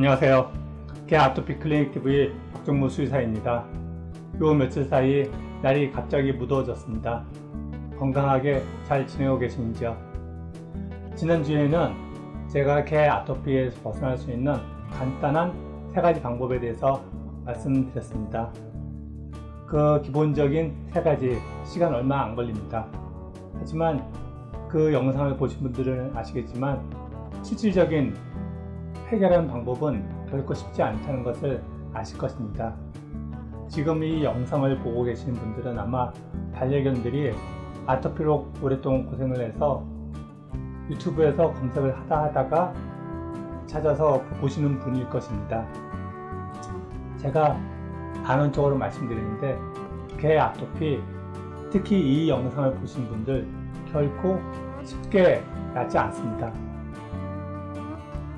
안녕하세요. 개 아토피 클리닉 TV의 박정무 수의사입니다. 요 며칠 사이 날이 갑자기 무더워졌습니다. 건강하게 잘 지내고 계신지요? 지난주에는 제가 개 아토피에서 벗어날 수 있는 간단한 세 가지 방법에 대해서 말씀드렸습니다. 그 기본적인 세 가지 시간 얼마 안 걸립니다. 하지만 그 영상을 보신 분들은 아시겠지만 실질적인 해결하는 방법은 결코 쉽지 않다는 것을 아실 것입니다. 지금 이 영상을 보고 계시는 분들은 아마 반려견들이 아토피로 오랫동안 고생을 해서 유튜브에서 검색을 하다 하다가 찾아서 보시는 분일 것입니다. 제가 단언적으로 말씀드리는데 개 아토피 특히 이 영상을 보신 분들 결코 쉽게 낫지 않습니다.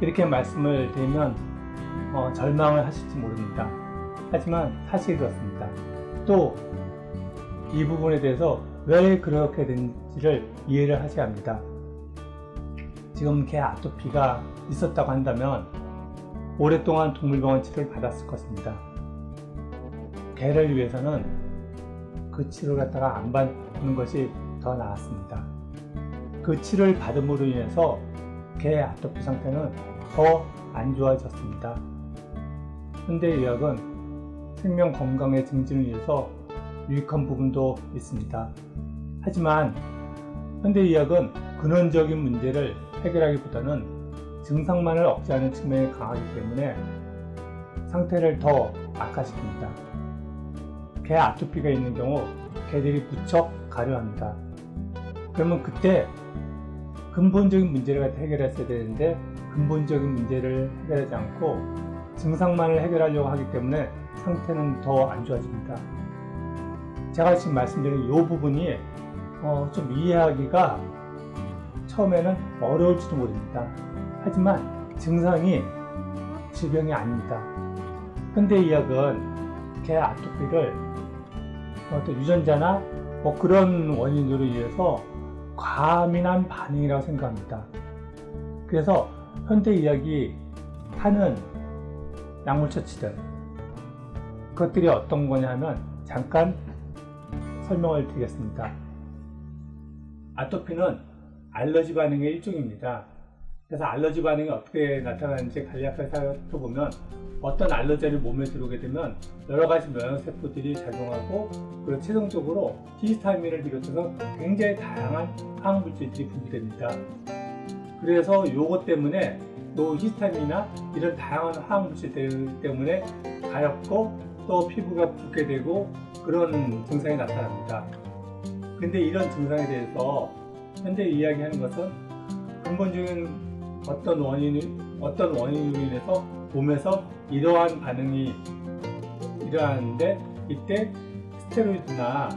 이렇게 말씀을 드리면 어, 절망을 하실지 모릅니다. 하지만 사실이 그렇습니다. 또 이 부분에 대해서 왜 그렇게 된지를 이해를 하셔야 합니다. 지금 개 아토피가 있었다고 한다면 오랫동안 동물병원 치료를 받았을 것입니다. 개를 위해서는 그 치료를 갖다가 안 받는 것이 더 나았습니다. 그 치료를 받음으로 인해서 개 아토피 상태는 더 안 좋아졌습니다. 현대의학은 생명 건강의 증진을 위해서 유익한 부분도 있습니다. 하지만 현대의학은 근원적인 문제를 해결하기보다는 증상만을 억제하는 측면이 강하기 때문에 상태를 더 악화시킵니다. 개 아토피가 있는 경우 개들이 무척 가려합니다. 그러면 그때 근본적인 문제를 해결했어야 되는데 근본적인 문제를 해결하지 않고 증상만을 해결하려고 하기 때문에 상태는 더 안 좋아집니다. 제가 지금 말씀드린 이 부분이 어, 좀 이해하기가 처음에는 어려울지도 모릅니다. 하지만 증상이 질병이 아닙니다. 현대 의학은 개 아토피를 어떤 유전자나 뭐 그런 원인으로 인해서 과민한 반응이라고 생각합니다. 그래서 현대의학이 하는 약물 처치들 그것들이 어떤 거냐면 잠깐 설명을 드리겠습니다. 아토피는 알러지 반응의 일종입니다. 그래서 알러지 반응이 어떻게 나타나는지 간략하게 살펴보면 어떤 알러지를 몸에 들어오게 되면 여러 가지 면역 세포들이 작용하고 그리고 최종적으로 히스타민을 비롯해서 굉장히 다양한 항물질들이 분비됩니다. 그래서 요것 때문에 또 히스타민이나 이런 다양한 화학물질 때문에 가렵고 또 피부가 붓게 되고 그런 증상이 나타납니다. 근데 이런 증상에 대해서 현재 이야기하는 것은 근본적인 어떤 원인 어떤 원인으로 인해서 몸에서 이러한 반응이 일어나는데 이때 스테로이드나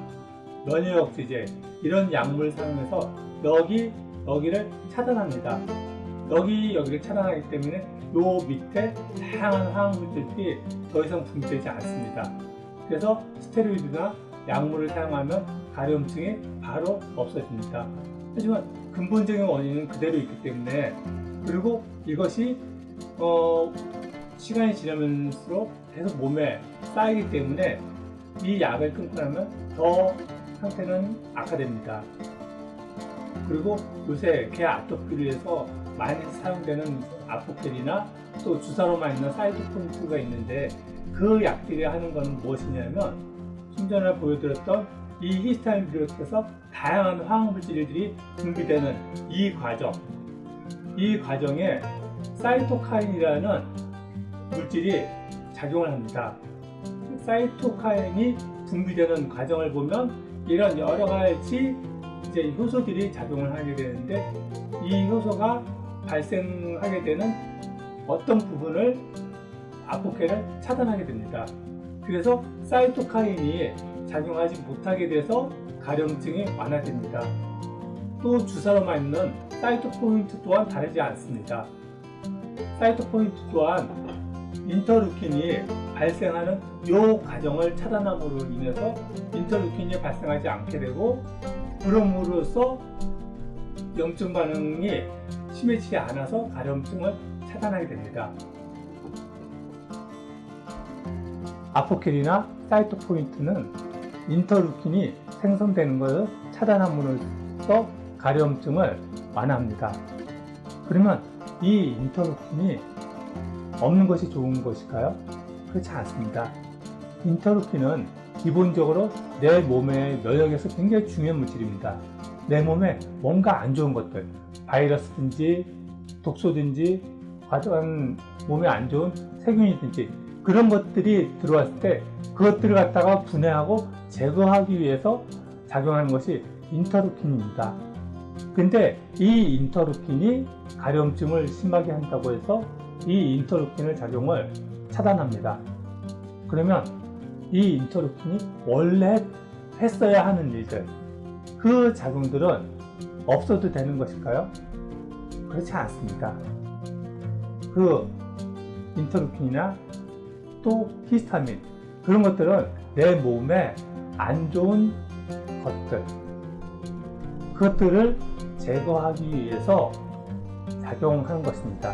면역 억제제 이런 약물을 사용해서 여기 여기를 차단합니다. 여기 여기를 차단하기 때문에 요 밑에 다양한 화학 물질들이 더 이상 분비되지 않습니다. 그래서 스테로이드나 약물을 사용하면 가려움증이 바로 없어집니다. 하지만 근본적인 원인은 그대로 있기 때문에 그리고 이것이 어, 시간이 지나면서 계속 몸에 쌓이기 때문에 이 약을 끊고 나면 더 상태는 악화됩니다. 그리고 요새 개 아토피를 위해서 많이 사용되는 아포켈이나 또 주사로 맞는 사이토폰트가 있는데 그 약들이 하는 것은 무엇이냐면 좀 전에 보여드렸던 이 히스타민 비롯해서 다양한 화학물질들이 분비되는 이 과정 이 과정에 사이토카인이라는 물질이 작용을 합니다. 사이토카인이 분비되는 과정을 보면 이런 여러 가지 이제 효소들이 작용을 하게 되는데 이 효소가 발생하게 되는 어떤 부분을 아포케를 차단하게 됩니다. 그래서 사이토카인이 작용하지 못하게 돼서 가려움증이 완화됩니다. 또 주사로 맞는 사이토포인트 또한 다르지 않습니다. 사이토포인트 또한 인터루킨이 발생하는 이 과정을 차단함으로 인해서 인터루킨이 발생하지 않게 되고 그럼으로써 염증 반응이 심해지지 않아서 가려움증을 차단하게 됩니다. 아포킬이나 사이토포인트는 인터루킨이 생성되는 것을 차단함으로써 가려움증을 완화합니다. 그러면 이 인터루킨이 없는 것이 좋은 것일까요? 그렇지 않습니다. 인터루킨은 기본적으로 내 몸의 면역에서 굉장히 중요한 물질입니다. 내 몸에 뭔가 안 좋은 것들, 바이러스든지 독소든지 과연 몸에 안 좋은 세균이든지 그런 것들이 들어왔을 때 그것들을 갖다가 분해하고 제거하기 위해서 작용하는 것이 인터루킨입니다. 근데 이 인터루킨이 가려움증을 심하게 한다고 해서 이 인터루킨을 작용을 차단합니다. 그러면 이 인터루킨이 원래 했어야 하는 일들, 그 작용들은 없어도 되는 것일까요? 그렇지 않습니다. 그 인터루킨이나 또 히스타민 그런 것들은 내 몸에 안 좋은 것들 그것들을 제거하기 위해서 작용하는 것입니다.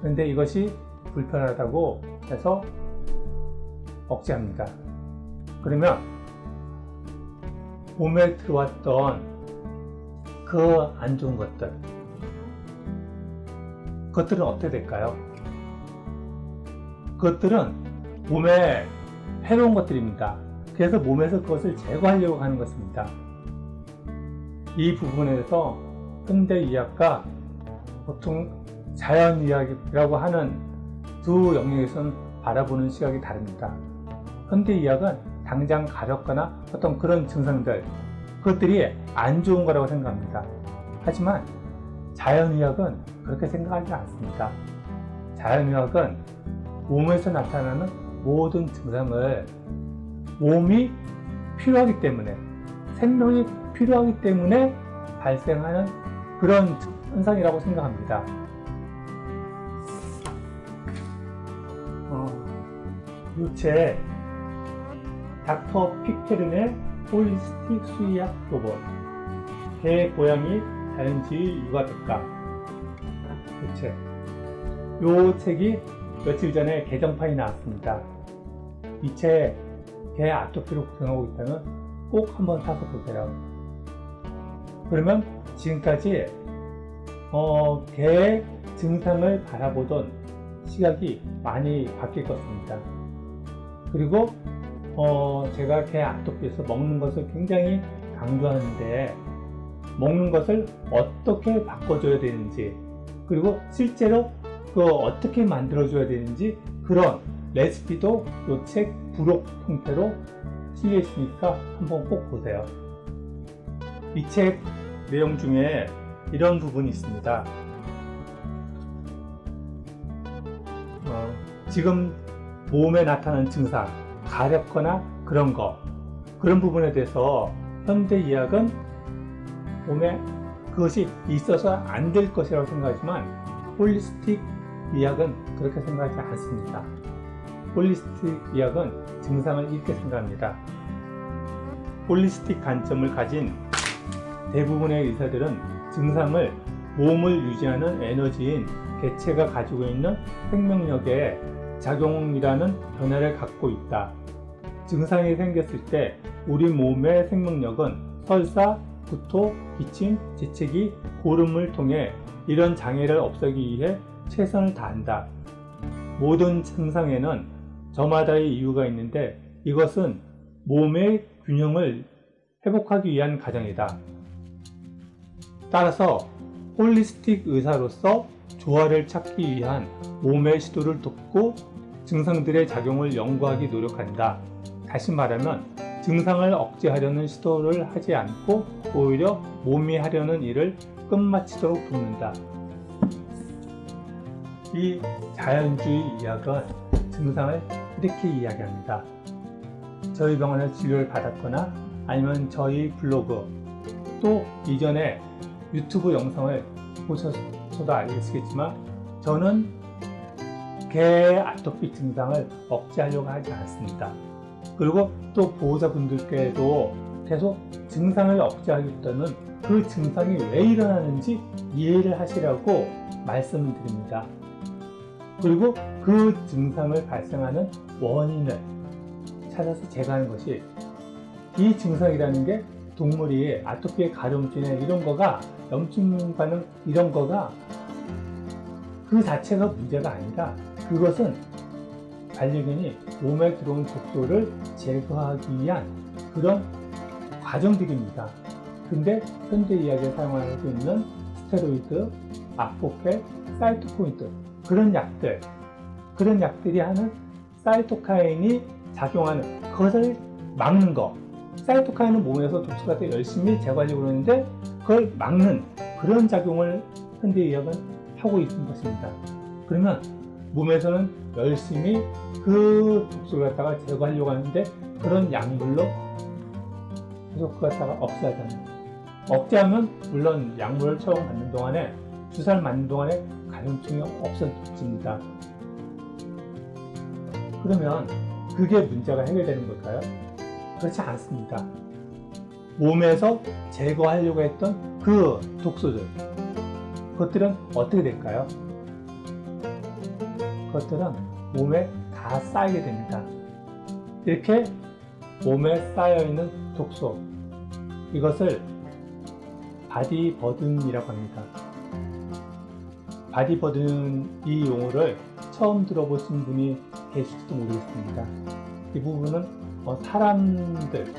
그런데 이것이 불편하다고 해서 억제합니다. 그러면 몸에 들어왔던 그 안 좋은 것들 그것들은 어떻게 될까요? 그것들은 몸에 해로운 것들입니다. 그래서 몸에서 그것을 제거하려고 하는 것입니다. 이 부분에 대해서 현대 의학과 보통 자연 의학이라고 하는 두 영역에서는 바라보는 시각이 다릅니다. 현대 의학은 당장 가렵거나 어떤 그런 증상들, 그것들이 안 좋은 거라고 생각합니다. 하지만 자연의학은 그렇게 생각하지 않습니다. 자연의학은 몸에서 나타나는 모든 증상을 몸이 필요하기 때문에 생명이 필요하기 때문에 발생하는 그런 현상이라고 생각합니다. 어, 유체 닥터 피케른의 홀리스틱 수의학 로봇 개, 고양이, 자연주의 육아백과 이 책. 요 책이 며칠 전에 개정판이 나왔습니다. 이 책 개 아토피로 고생하고 있다면 꼭 한번 사서 보세요. 그러면 지금까지 어, 개의 증상을 바라보던 시각이 많이 바뀔 것입니다. 그리고 어, 제가 개 아토피에서 먹는 것을 굉장히 강조하는데 먹는 것을 어떻게 바꿔줘야 되는지 그리고 실제로 그 어떻게 만들어줘야 되는지 그런 레시피도 이 책 부록 형태로 실려 있으니까 한번 꼭 보세요. 이 책 내용 중에 이런 부분이 있습니다. 어, 지금 몸에 나타나는 증상, 가렵거나 그런 거, 그런 부분에 대해서 현대 의학은 몸에 그것이 있어서 안 될 것이라고 생각하지만 홀리스틱 의학은 그렇게 생각하지 않습니다. 홀리스틱 의학은 증상을 이렇게 생각합니다. 홀리스틱 관점을 가진 대부분의 의사들은 증상을 몸을 유지하는 에너지인 개체가 가지고 있는 생명력의 작용이라는 변화를 갖고 있다. 증상이 생겼을 때 우리 몸의 생명력은 설사, 구토, 기침, 재채기, 고름을 통해 이런 장애를 없애기 위해 최선을 다한다. 모든 증상에는 저마다의 이유가 있는데 이것은 몸의 균형을 회복하기 위한 과정이다. 따라서 홀리스틱 의사로서 조화를 찾기 위한 몸의 시도를 돕고 증상들의 작용을 연구하기 노력한다. 다시 말하면 증상을 억제하려는 시도를 하지 않고 오히려 몸이 하려는 일을 끝마치도록 돕는다. 이 자연주의 의학은 증상을 이렇게 이야기합니다. 저희 병원에서 진료를 받았거나 아니면 저희 블로그 또 이전에 유튜브 영상을 보셔서도 알겠지만 저는 개 아토피 증상을 억제하려고 하지 않습니다. 그리고 또 보호자분들께도 계속 증상을 억제하기보다는 그 증상이 왜 일어나는지 이해를 하시라고 말씀을 드립니다. 그리고 그 증상을 발생하는 원인을 찾아서 제거하는 것이 이 증상이라는 게 동물이 아토피의 가려움증이나 이런 거가 염증 반응 이런 거가 그 자체가 문제가 아니라 그것은 반려견이 몸에 들어온 독소를 제거하기 위한 그런 과정들입니다. 근데 현대 의학에 사용하고 있는 스테로이드, 아포켈, 사이토포인트 그런 약들 그런 약들이 하는 사이토카인이 작용하는 그것을 막는 거 사이토카인은 몸에서 독소가 더 열심히 제거하려고 그러는데 그걸 막는 그런 작용을 현대 의학은 하고 있는 것입니다. 그러면 몸에서는 열심히 그 독소를 갖다가 제거하려고 하는데 그런 약물로 계속 그 갖다가 없애잖아요. 억제하면 물론 약물을 처음 받는 동안에 주사를 맞는 동안에 가려움증이 없어집니다. 그러면 그게 문제가 해결되는 걸까요? 그렇지 않습니다. 몸에서 제거하려고 했던 그 독소들, 그것들은 어떻게 될까요? 그것들은 몸에 다 쌓이게 됩니다. 이렇게 몸에 쌓여있는 독소, 이것을 바디버든이라고 합니다. 바디버든 이 용어를 처음 들어보신 분이 계실지도 모르겠습니다. 이 부분은 어, 사람들,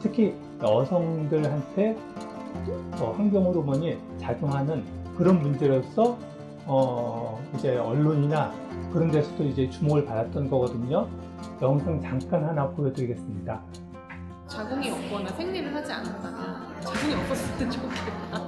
특히 여성들한테 어, 환경 호르몬이 작용하는 그런 문제로서 어, 이제 언론이나 그런 데서도 이제 주목을 받았던 거거든요. 영상 잠깐 하나 보여드리겠습니다. 자궁이 없거나 생리를 하지 않았다면 자궁이 없었으면 좋겠다.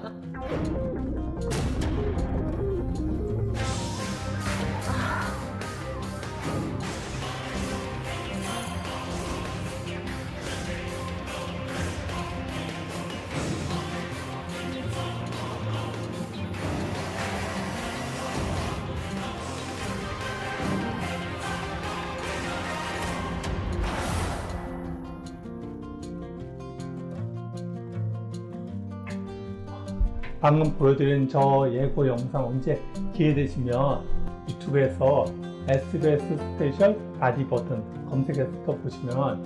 방금 보여드린 저 예고 영상 언제 기회 되시면 유튜브에서 SBS 스페셜 바디 버튼 검색해서 보시면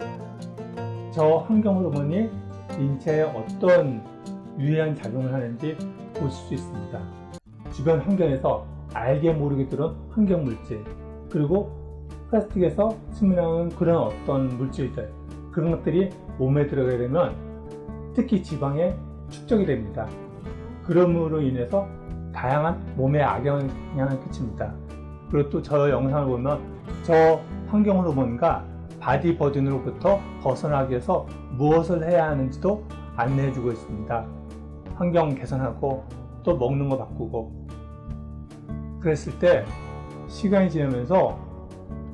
저 환경 호르몬이 인체에 어떤 유해한 작용을 하는지 보실 수 있습니다. 주변 환경에서 알게 모르게 들어온 환경 물질 그리고 플라스틱에서 침투하는 그런 어떤 물질들 그런 것들이 몸에 들어가게 되면 특히 지방에 축적이 됩니다. 그럼으로 인해서 다양한 몸에 악영향을 끼칩니다. 그리고 또 저 영상을 보면 저 환경 호르몬과 바디 버든으로부터 벗어나기 위해서 무엇을 해야 하는지도 안내해주고 있습니다. 환경 개선하고 또 먹는 거 바꾸고 그랬을 때 시간이 지나면서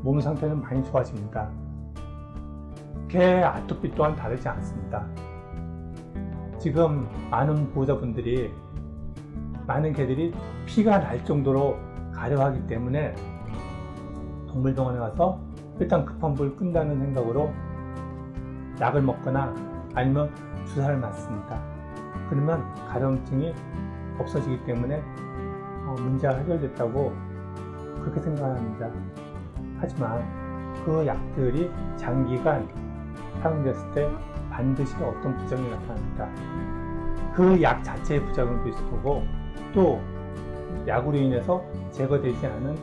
몸 상태는 많이 좋아집니다. 개 아토피 또한 다르지 않습니다. 지금 많은 보호자분들이 많은 개들이 피가 날 정도로 가려하기 때문에 동물병원에 가서 일단 급한 불 끈다는 생각으로 약을 먹거나 아니면 주사를 맞습니다. 그러면 가려움증이 없어지기 때문에 어, 문제가 해결됐다고 그렇게 생각합니다. 하지만 그 약들이 장기간 사용됐을 때 반드시 어떤 부작용이 나타납니다. 그 약 자체의 부작용도 있을 거고 또 약으로 인해서 제거되지 않은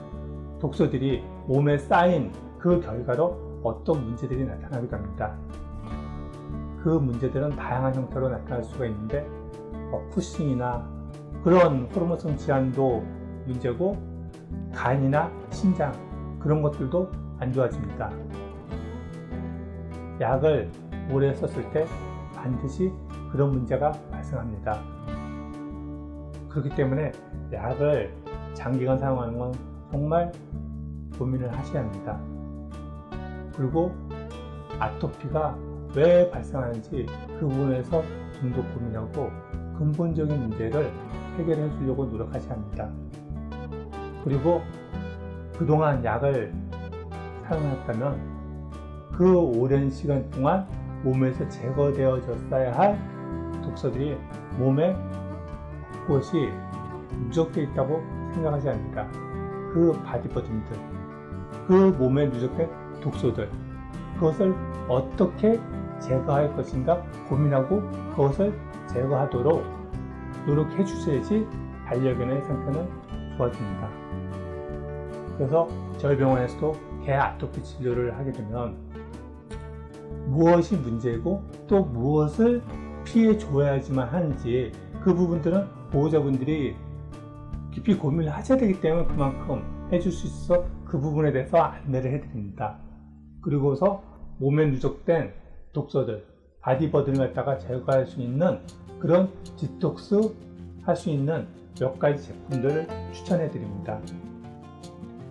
독소들이 몸에 쌓인 그 결과로 어떤 문제들이 나타나기도 합니다. 그 문제들은 다양한 형태로 나타날 수가 있는데 어, 푸싱이나 그런 호르몬성 질환도 문제고 간이나 심장 그런 것들도 안 좋아집니다. 약을 오래 썼을 때 반드시 그런 문제가 발생합니다. 그렇기 때문에 약을 장기간 사용하는 건 정말 고민을 하셔야 합니다. 그리고 아토피가 왜 발생하는지 그 부분에서 좀 더 고민하고 근본적인 문제를 해결해 주려고 노력하셔야 합니다. 그리고 그동안 약을 사용했다면 그 오랜 시간 동안 몸에서 제거되어졌어야 할 독소들이 몸에 곳곳이 누적되어 있다고 생각하지 않습니까? 그 바디버든들 그 몸에 누적된 독소들 그것을 어떻게 제거할 것인가 고민하고 그것을 제거하도록 노력해 주셔야지 반려견의 상태는 좋아집니다. 그래서 저희 병원에서도 개 아토피 치료를 하게 되면 무엇이 문제고 또 무엇을 피해 줘야지만 하는지 그 부분들은 보호자분들이 깊이 고민을 하셔야 되기 때문에 그만큼 해줄 수 있어 그 부분에 대해서 안내를 해드립니다. 그리고서 몸에 누적된 독소들, 바디버든을 갖다가 제거할 수 있는 그런 디톡스 할 수 있는 몇 가지 제품들을 추천해 드립니다.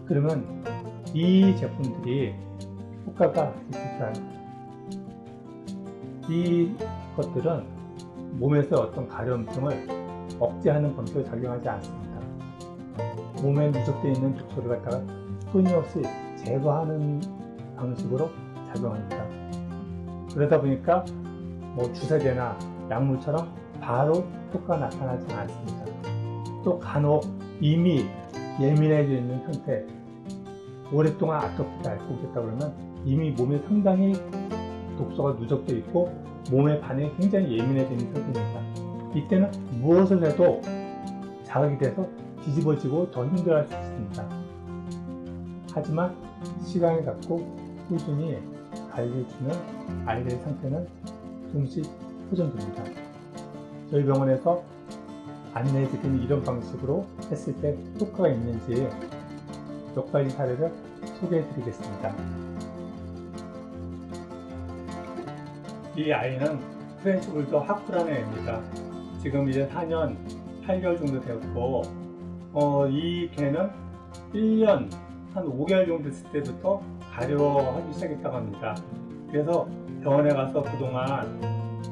그러면 이 제품들이 효과가 있을까요? 이 것들은 몸에서 어떤 가려움증을 억제하는 방식으로 작용하지 않습니다. 몸에 누적되어 있는 독소를 갖다가 끊임없이 제거하는 방식으로 작용합니다. 그러다 보니까 뭐 주사제나 약물처럼 바로 효과가 나타나지 않습니다. 또 간혹 이미 예민해져 있는 상태, 오랫동안 아토피를 앓고 있다 그러면 이미 몸에 상당히 독소가 누적되어 있고 몸의 반응이 굉장히 예민해져 있는 상태입니다. 이때는 무엇을 해도 자극이 돼서 뒤집어지고 더 힘들어할 수 있습니다. 하지만 시간을 갖고 꾸준히 관리해주면 아이들의 상태는 조금씩 호전됩니다. 저희 병원에서 안내해드린 이런 방식으로 했을 때 효과가 있는지 몇 가지 사례를 소개해드리겠습니다. 이 아이는 프렌치 불도 하쿠라는 애입니다. 지금 이제 4년 8개월 정도 되었고, 어, 이 개는 1년 한 5개월 정도 됐을 때부터 가려하기 시작했다고 합니다. 그래서 병원에 가서 그동안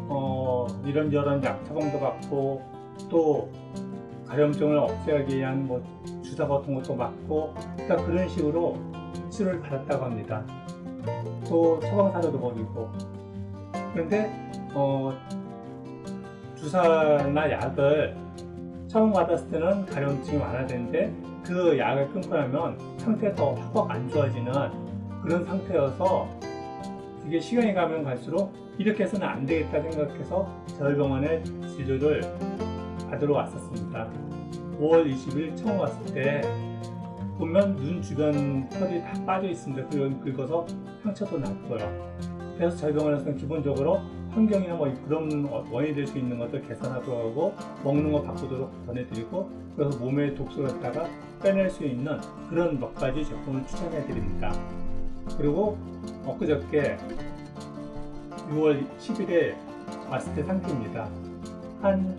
어, 이런저런 약 처방도 받고 또 가려움증을 억제하기 위한 뭐 주사 같은 것도 맞고 그러니까 그런 식으로 치료를 받았다고 합니다. 또 처방사료도 먹이고 그런데 어, 주사나 약을 처음 받았을 때는 가려움증이 완화되는데 그 약을 끊고 나면 상태가 더확안 좋아지는 그런 상태여서 이게 시간이 가면 갈수록 이렇게 해서는 안 되겠다 생각해서 저희 병원에 진료를 받으러 왔었습니다. 5월 20일 처음 왔을 때 보면 눈 주변 털이 다 빠져 있습니다. 그건 긁어서 상처도 났고요. 그래서 저희 병원에서는 기본적으로 환경이나 뭐 그런 원인이 될 수 있는 것들 개선하도록 하고 먹는 거 바꾸도록 전해드리고 그래서 몸의 독소를 갖다가 빼낼 수 있는 그런 몇 가지 제품을 추천해 드립니다. 그리고 엊그저께 6월 10일에 왔을 때 상태입니다. 한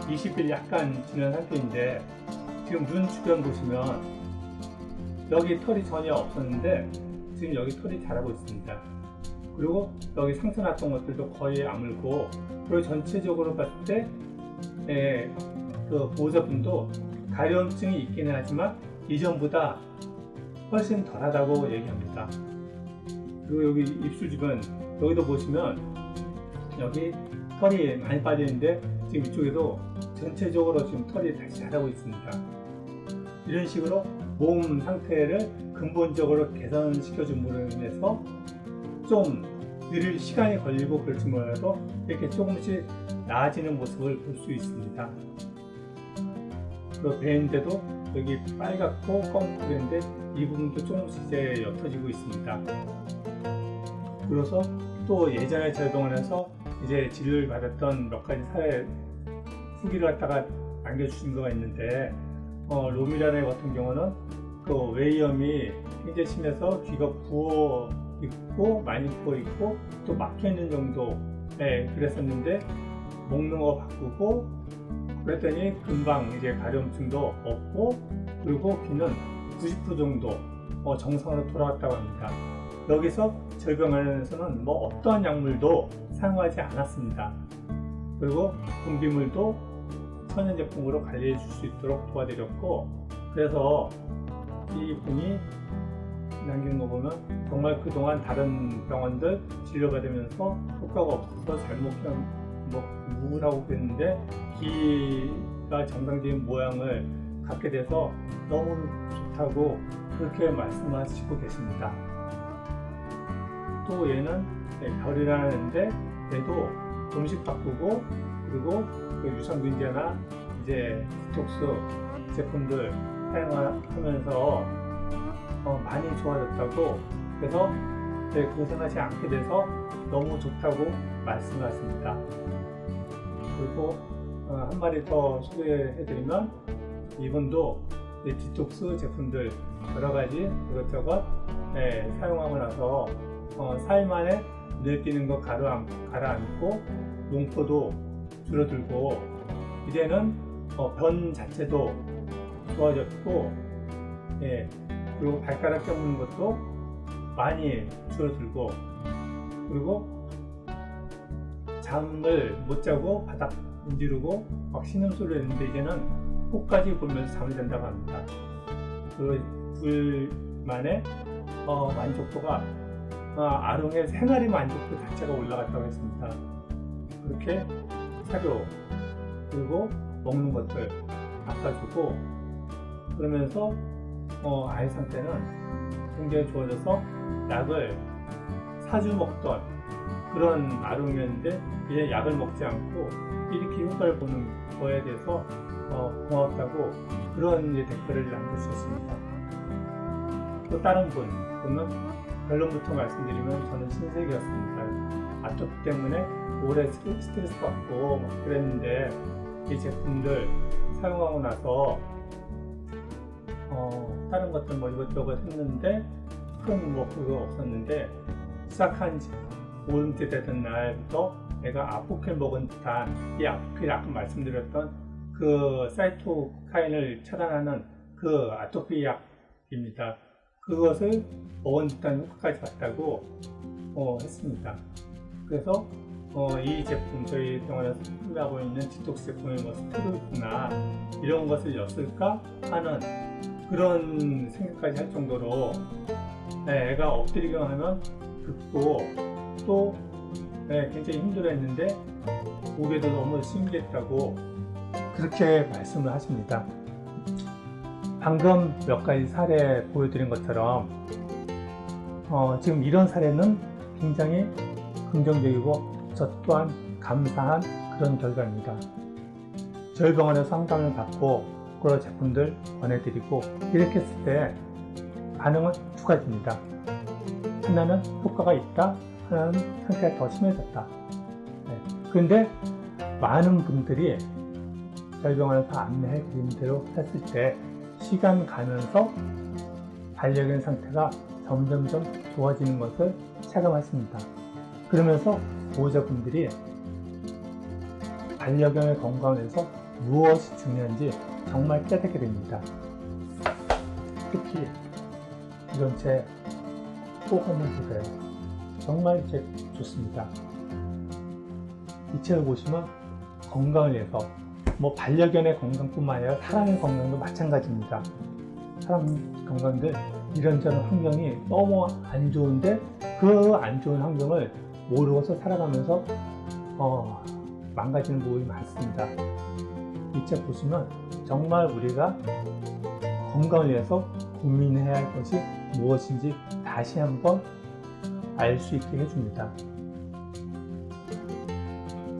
20일 약간 지난 상태인데 지금 눈 주변 보시면 여기 털이 전혀 없었는데 지금 여기 털이 자라고 있습니다. 그리고 여기 상처 났던 것들도 거의 아물고 그리고 전체적으로 봤을 때 예, 그 보호자분도 가려움증이 있기는 하지만 이전보다 훨씬 덜하다고 얘기합니다. 그리고 여기 입술 주변 여기도 보시면 여기 털이 많이 빠져 있는데 지금 이쪽에도 전체적으로 지금 털이 다시 자라고 있습니다. 이런 식으로 몸 상태를 근본적으로 개선시켜 줌으로 인해서 좀 느릴 시간이 걸리고 그럴지 몰라도 이렇게 조금씩 나아지는 모습을 볼 수 있습니다. 그 배인데도 여기 빨갛고 검은데 이 부분도 조금씩 이제 옅어지고 있습니다. 그래서 또 예전에 저희 병원에서 이제 진료를 받았던 몇 가지 사례 후기를 갖다가 남겨주신 거가 있는데 어, 로미라네 같은 경우는 그 외이염이 굉장히 심해서 귀가 부어 있고 많이 부어 있고 또 막혀 있는 정도 네, 그랬었는데 먹는 거 바꾸고 그랬더니 금방 이제 가려움증도 없고 그리고 귀는 90% 정도 어, 정상으로 돌아왔다고 합니다. 여기서 저희 병원에서는 뭐 어떠한 약물도 사용하지 않았습니다. 그리고 분비물도 천연 제품으로 관리해 줄 수 있도록 도와드렸고 그래서 이 분이 남기는 거 보면 정말 그동안 다른 병원들 진료받으면서 효과가 없어서 잘못 그냥 뭐 우울하고 그랬는데 귀가 정상적인 모양을 갖게 돼서 너무 좋다고 그렇게 말씀하시고 계십니다. 또 얘는 네, 별이라는데 얘도 음식 바꾸고 그리고 그 유산균제나 이제 디톡스 제품들 사용하면서 어, 많이 좋아졌다고 그래서 네, 고생하지 않게 돼서 너무 좋다고 말씀하십니다. 그리고 어, 한 마리 더 소개해드리면 이분도 이 디톡스 제품들 여러 가지 이것저것 네, 사용하고 나서 어, 4일 만에 띄는 거 가라앉, 가라앉고 농포도 줄어들고 이제는 어, 변 자체도 좋아졌고 예, 그리고 발가락 깨무는 것도 많이 줄어들고 그리고 잠을 못 자고 바닥 문지르고 막 신음소리를 했는데 이제는 코까지 보면서 잠을 잔다고 합니다. 그 둘만의 어, 만족도가 어, 아롱의 생활의 만족도 자체가 올라갔다고 했습니다. 그렇게 사료 그리고 먹는 것들 바꿔주고 그러면서 어, 아이 상태는 굉장히 좋아져서 약을 사주 먹던 그런 아롱이었는데 이제 약을 먹지 않고 이렇게 효과를 보는 거에 대해서 어, 고맙다고 그런 댓글을 남겨주셨습니다. 또 다른 분, 분은 결론부터 말씀드리면 저는 신세계였습니다. 아토피 때문에 오래 스트- 스트레스 받고 막 그랬는데 이 제품들 사용하고 나서 어, 다른 것들 뭐 이것저것 했는데 큰 뭐 그거 없었는데 시작한 지 오름때 되던 날부터 내가 아포킬 먹은 듯한 이 아포킬 아까 말씀드렸던 그 사이토카인을 차단하는 그 아토피 약입니다. 그것을 먹은 듯한 효과까지 봤다고 어, 했습니다. 그래서 어, 이 제품 저희 병원에서 판매하고 있는 디톡스 제품의 뭐 스테로이드나 이런 것을 였을까 하는 그런 생각까지 할 정도로 네, 애가 엎드리기만 하면 긁고 또 네, 굉장히 힘들어했는데 목에도 너무 신기했다고 그렇게 말씀을 하십니다. 방금 몇 가지 사례 보여드린 것처럼 어, 지금 이런 사례는 굉장히 긍정적이고 저 또한 감사한 그런 결과입니다. 저희 병원에서 상담을 받고 그런 제품들 보내드리고 이렇게 했을 때 반응은 두 가지입니다. 하나는 효과가 있다, 하나는 상태가 더 심해졌다. 네. 그런데 많은 분들이 저희 병원에서 안내해 드린 대로 했을 때 시간 가면서 반려견 상태가 점점점 좋아지는 것을 체감했습니다. 그러면서 보호자분들이 반려견의 건강을 위해서 무엇이 중요한지 정말 깨닫게 됩니다. 특히 이런 책 꼭 한번 보세요. 정말 책 좋습니다. 이 책을 보시면 건강을 위해서 뭐 반려견의 건강뿐만 아니라 사람의 건강도 마찬가지입니다. 사람 건강들 이런저런 환경이 너무 안 좋은데 그 안 좋은 환경을 모르고서 살아가면서 어, 망가지는 부분이 많습니다. 이 책 보시면 정말 우리가 건강을 위해서 고민해야 할 것이 무엇인지 다시 한번 알 수 있게 해줍니다.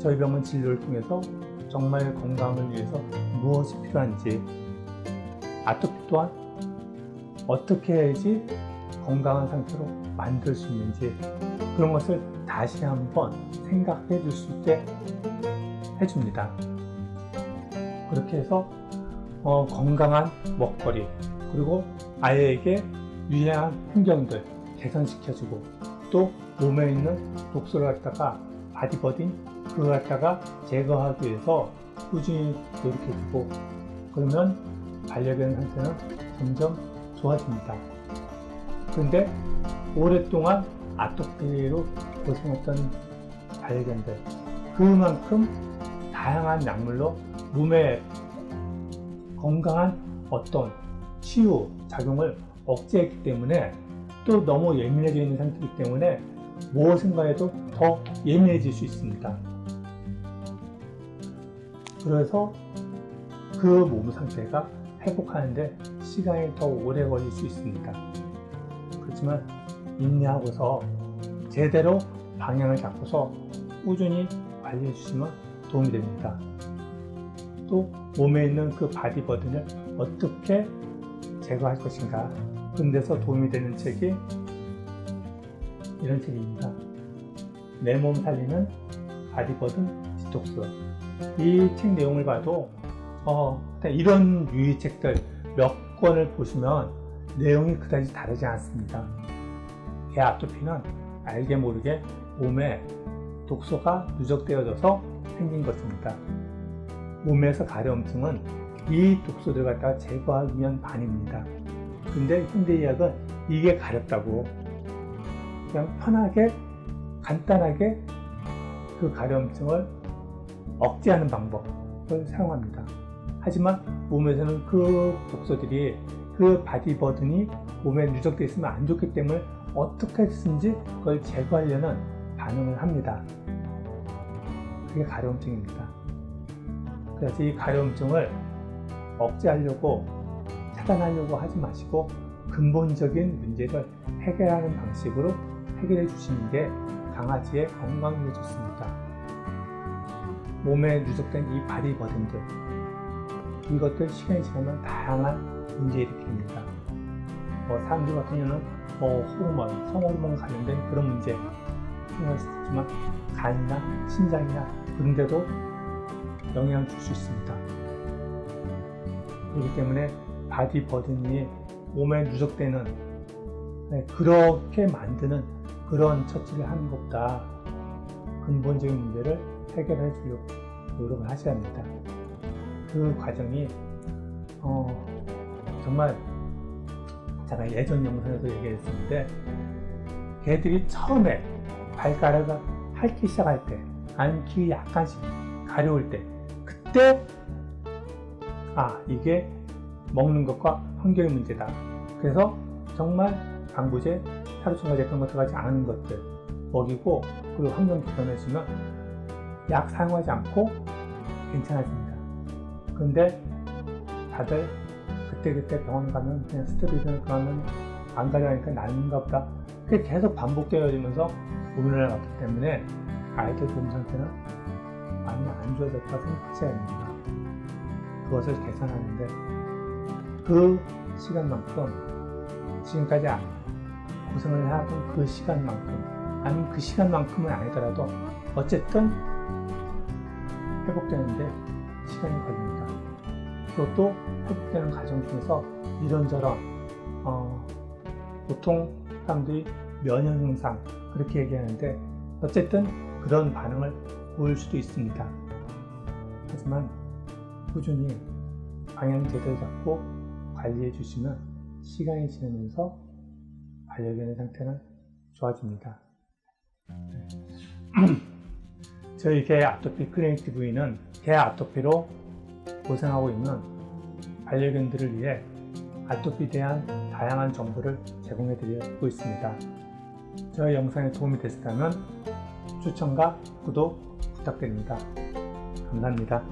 저희 병원 진료를 통해서 정말 건강을 위해서 무엇이 필요한지 아토피 또한 어떻게 해야지 건강한 상태로 만들 수 있는지 그런 것을 다시 한번 생각해 줄 수 있게 해줍니다. 그렇게 해서 어, 건강한 먹거리 그리고 아이에게 유해한 환경들 개선시켜주고 또 몸에 있는 독소를 갖다가 바디버딩 그걸 갖다가 제거하기 위해서 꾸준히 노력해주고 그러면 반려견 상태는 점점 좋아집니다. 그런데 오랫동안 아토피로 고생했던 반려견들 그만큼 다양한 약물로 몸에 건강한 어떤 치유 작용을 억제했기 때문에 또 너무 예민해져 있는 상태이기 때문에 무엇인가 해도 더 예민해질 수 있습니다. 그래서 그 몸 상태가 회복하는데 시간이 더 오래 걸릴 수 있습니다. 그렇지만 인내하고서 제대로 방향을 잡고서 꾸준히 관리해 주시면 도움이 됩니다. 또 몸에 있는 그 바디버든을 어떻게 제거할 것인가 그런 데서 도움이 되는 책이 이런 책입니다. 내 몸 살리는 바디버든 디톡스 이 책 내용을 봐도 어, 이런 유의 책들 몇 권을 보시면 내용이 그다지 다르지 않습니다. 개 아토피는 알게 모르게 몸에 독소가 누적되어져서 생긴 것입니다. 몸에서 가려움증은 이 독소들 갖다가 제거하기 위한 반입니다. 근데 현대의학은 이게 가렵다고 그냥 편하게 간단하게 그 가려움증을 억제하는 방법을 사용합니다. 하지만 몸에서는 그 독소들이 그 바디버든이 몸에 누적되어 있으면 안 좋기 때문에 어떻게 해서든지 그걸 제거하려는 반응을 합니다. 그게 가려움증입니다. 그래서 이 가려움증을 억제하려고 차단하려고 하지 마시고 근본적인 문제를 해결하는 방식으로 해결해 주시는 게 강아지의 건강에 좋습니다. 몸에 누적된 이 바디버든들 이것들 시간이 지나면 다양한 문제 일으킵니다. 뭐 사람들 같은 경우는 뭐 호르몬, 성호르몬 관련된 그런 문제 생각할 수 있지만 간이나 신장이나 그런 데도 영향을 줄 수 있습니다. 그렇기 때문에 바디 버든이 몸에 누적되는 네, 그렇게 만드는 그런 처치를 하는 것보다 근본적인 문제를 해결해 주려고 노력을 하셔야 합니다. 그 과정이 어, 정말 제가 예전 영상에서 얘기했었는데 개들이 처음에 발가락을 핥기 시작할 때귀 약간씩 가려울 때그 때 아 이게 먹는 것과 환경의 문제다. 그래서 정말 방부제, 그런 거 들어가지 않은 것들 먹이고 그리고 환경 개선해주면 약 사용하지 않고 괜찮아집니다. 그런데 다들 그때그때 병원 가면 그냥 스테로이드를 그러면 안 가려니까 낫는가 보다. 그게 계속 반복되어지면서 우리나라 같기 때문에 아이들 몸 상태는 많이 안 좋아졌다고 생각하셔야 됩니다. 그것을 개선하는데 그 시간만큼 지금까지 고생을 해왔던 그 시간만큼 아니면 그 시간만큼은 아니더라도 어쨌든 회복되는데 시간이 걸립니다. 그것도 회복되는 과정 중에서 이런저런 어, 보통 사람들이 면역 증상 그렇게 얘기하는데 어쨌든 그런 반응을 보일 수도 있습니다. 하지만 꾸준히 방향 제대로 잡고 관리해 주시면 시간이 지나면서 반려견의 상태는 좋아집니다. 저희 개 아토피 클리닉 TV는 개 아토피로 고생하고 있는 반려견들을 위해 아토피에 대한 다양한 정보를 제공해 드리고 있습니다. 저희 영상에 도움이 되셨다면 추천과 구독 부탁드립니다. 감사합니다.